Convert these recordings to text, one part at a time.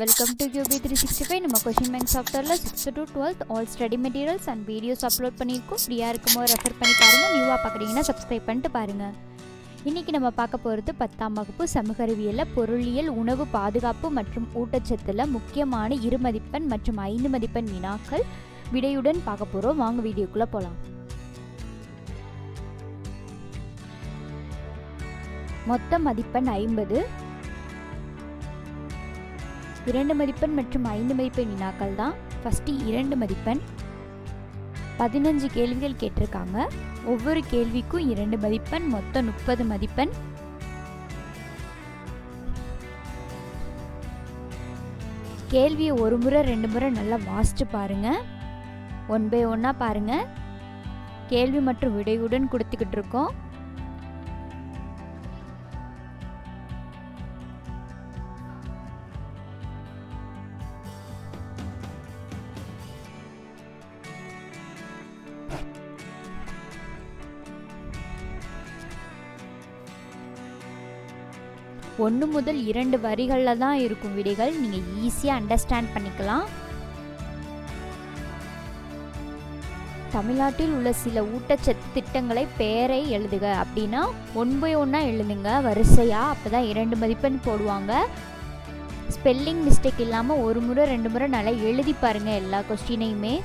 Welcome to QB three sixty five நம்ம question bank சாஃப்ட்வேரில் sixth to twelfth all study materials and videos upload பண்ணியிருக்கோம். ஃப்ரீயாக இருக்கும்போது refer பண்ணி பாருங்கள் நியூவாக பார்க்குறீங்கன்னா சப்ஸ்கிரைப் பண்ணிட்டு பாருங்கள் இன்றைக்கி நம்ம பார்க்க போகிறது பத்தாம் வகுப்பு சமூக அறிவியலில் பொருளியல் உணவு பாதுகாப்பு மற்றும் ஊட்டச்சத்தில் முக்கியமான இரு மதிப்பெண் மற்றும் ஐந்து மதிப்பெண் வினாக்கள் விடையுடன் பார்க்க போகிறோம் வாங்க வீடியோக்குள்ளே போகலாம் மொத்த மதிப்பெண் ஐம்பது இரண்டு மதிப்பெண் மற்றும் ஐந்து மதிப்பெண் வினாக்கள் தான். ஃபஸ்ட்டு இரண்டு மதிப்பெண். பதினஞ்சு கேள்விகள் கேட்டிருக்காங்க. ஒவ்வொரு கேள்விக்கும் இரண்டு மதிப்பெண் மொத்தம் முப்பது மதிப்பெண். கேள்வியை ஒரு முறை ரெண்டு முறை நல்லா வாசிச்சு பாருங்கள் ஒன் பை ஒன்னாக பாருங்கள் கேள்வி மற்றும் விடையுடன் கொடுத்துக்கிட்டு இருக்கோம். ஒன்று முதல் இரண்டு வரிகளில் தான் இருக்கும் விடைகள். நீங்கள் ஈஸியாக அண்டர்ஸ்டாண்ட் பண்ணிக்கலாம். தமிழ்நாட்டில் உள்ள சில ஊட்டச்சத்து திட்டங்களை பெயரை எழுதுக. அப்படின்னா ஒன் பை எழுதுங்க. வரிசையாக அப்போ தான் இரண்டு மதிப்பெண் போடுவாங்க. ஸ்பெல்லிங் மிஸ்டேக் இல்லாமல் ஒரு முறை ரெண்டு முறை நல்லா எழுதி பாருங்கள் எல்லா கொஸ்டினையுமே.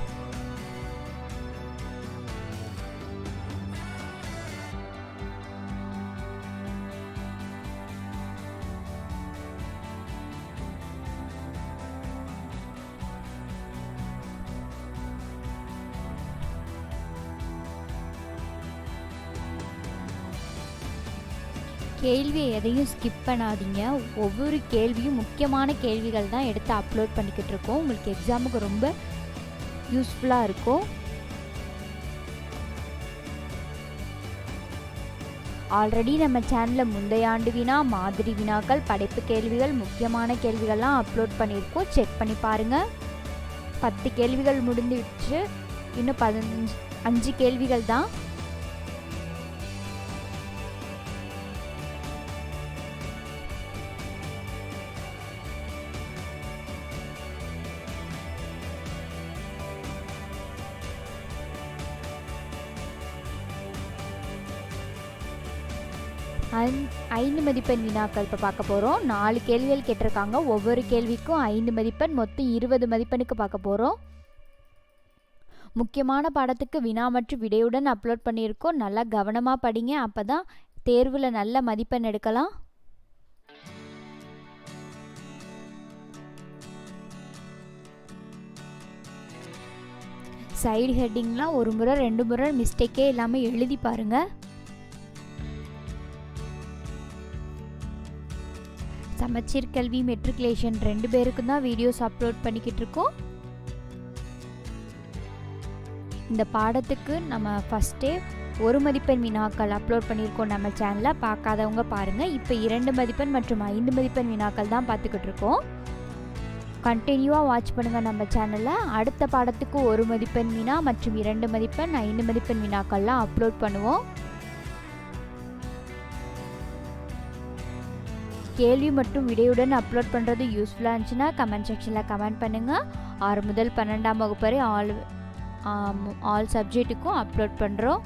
கேள்வியை எதையும் ஸ்கிப் பண்ணாதீங்க. ஒவ்வொரு கேள்வியும் முக்கியமான கேள்விகள் தான் எடுத்து அப்லோட் பண்ணிக்கிட்டு இருக்கோம். உங்களுக்கு எக்ஸாமுக்கு ரொம்ப யூஸ்ஃபுல்லாக இருக்கும். ஆல்ரெடி நம்ம சேனலில் முந்தைய ஆண்டு வினா மாதிரி வினாக்கள் படைப்பு கேள்விகள் முக்கியமான கேள்விகள்லாம் அப்லோட் பண்ணியிருக்கோம். செக் பண்ணி பாருங்கள் பத்து கேள்விகள் முடிந்துவிட்டு இன்னும் பதினஞ்சு அஞ்சு கேள்விகள் தான். ஐந்து மதிப்பெண் வினாக்கள் இப்போ பார்க்க போகிறோம் நாலு கேள்விகள் கேட்டிருக்காங்க. ஒவ்வொரு கேள்விக்கும் ஐந்து மதிப்பெண் மொத்தம் இருபது மதிப்பெண்ணுக்கு பார்க்க போகிறோம் முக்கியமான பாடத்துக்கு வினா மற்றும் விடையுடன் அப்லோட் பண்ணியிருக்கோம். நல்லா கவனமாக படிங்க. அப்போ தான் தேர்வில் நல்ல மதிப்பெண் எடுக்கலாம். சைடு ஹெட்டிங்லாம் ஒரு முறை ரெண்டு முறை மிஸ்டேக்கே இல்லாமல் எழுதி பாருங்கள் சமச்சீர் கல்வி மெட்ரிகுலேஷன் ரெண்டு பேருக்கும் தான் வீடியோஸ் அப்லோட் பண்ணிக்கிட்டு இருக்கோம். இந்த பாடத்துக்கு நம்ம ஃபஸ்ட்டே ஒரு மதிப்பெண் வினாக்கள் அப்லோட் பண்ணியிருக்கோம் நம்ம சேனலில் பார்க்காதவங்க பாருங்கள் இப்போ இரண்டு மதிப்பெண் மற்றும் ஐந்து மதிப்பெண் வினாக்கள் தான் பார்த்துக்கிட்டு இருக்கோம். கண்டினியூவாக வாட்ச் பண்ணுங்கள் நம்ம சேனலில் அடுத்த பாடத்துக்கு ஒரு மதிப்பெண் வினா மற்றும் இரண்டு மதிப்பெண் ஐந்து மதிப்பெண் வினாக்கள்லாம் அப்லோட் பண்ணுவோம். கேள்வி மற்றும் விடையுடன் அப்லோட் பண்ணுறது யூஸ்ஃபுல்லாக இருந்துச்சுன்னா கமெண்ட் செக்ஷனில் கமெண்ட் பண்ணுங்கள் ஆறு முதல் பன்னெண்டாம் வகுப்பு வரை ஆல் ஆல் சப்ஜெக்ட்டுக்கும் அப்லோட் பண்ணுறோம்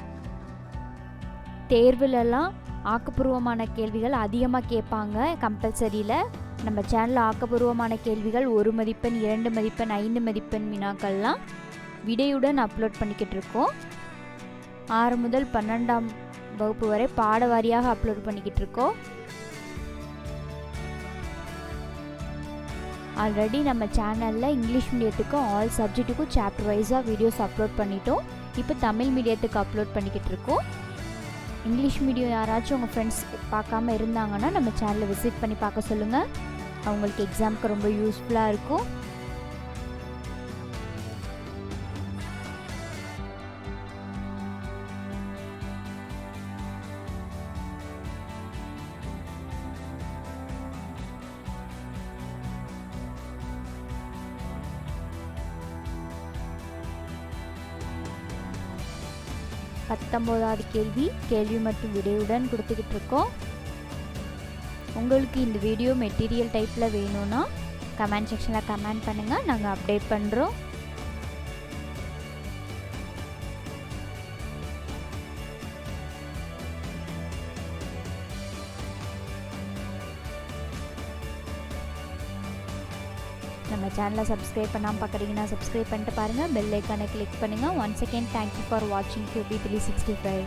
தேர்விலெல்லாம் ஆக்கப்பூர்வமான கேள்விகள் அதிகமாக கேட்பாங்க. கம்பல்சரியில் நம்ம சேனலில் ஆக்கப்பூர்வமான கேள்விகள் ஒரு மதிப்பெண் இரண்டு மதிப்பெண் ஐந்து மதிப்பெண் வினாக்கள்லாம் விடையுடன் அப்லோட் பண்ணிக்கிட்டு இருக்கோம். ஆறு முதல் பன்னெண்டாம் வகுப்பு வரை பாட வாரியாக அப்லோட் பண்ணிக்கிட்டு இருக்கோம். ஆல்ரெடி நம்ம சேனலில் இங்கிலீஷ் மீடியத்துக்கும் ஆல் சப்ஜெக்ட்டுக்கும் சாப்டர் வைஸாக வீடியோஸ் அப்லோட் பண்ணிட்டோம். இப்போ தமிழ் மீடியத்துக்கு அப்லோட் பண்ணிக்கிட்டு இருக்கோம். இங்கிலீஷ் மீடியம் யாராச்சும் உங்கள் ஃப்ரெண்ட்ஸ் பார்க்காம இருந்தாங்கன்னா நம்ம சேனலை விசிட் பண்ணி பார்க்க சொல்லுங்கள் அவங்களுக்கு எக்ஸாமுக்கு ரொம்ப யூஸ்ஃபுல்லாக இருக்கும். பத்தொம்போதாவது கேள்வி கேள்வி மற்றும் விடையுடன் கொடுத்துக்கிட்டு இருக்கோம். உங்களுக்கு இந்த வீடியோ மெட்டீரியல் டைப்பில் வேணும்னா கமெண்ட் செக்ஷனில் கமெண்ட் பண்ணுங்கள் நாங்கள் அப்டேட் பண்ணுறோம் நம்ம சேனலை சப்ஸ்கிரைப் பண்ணாமல் பார்க்குறீங்கன்னா சப்ஸ்கிரைப் பண்ணிட்டு பாருங்கள் பெல் ஐக்கானை கிளிக் பண்ணுங்கள் one second thank you for வாட்சிங் கியூபி த்ரீ சிக்ஸ்டி ஃபைவ்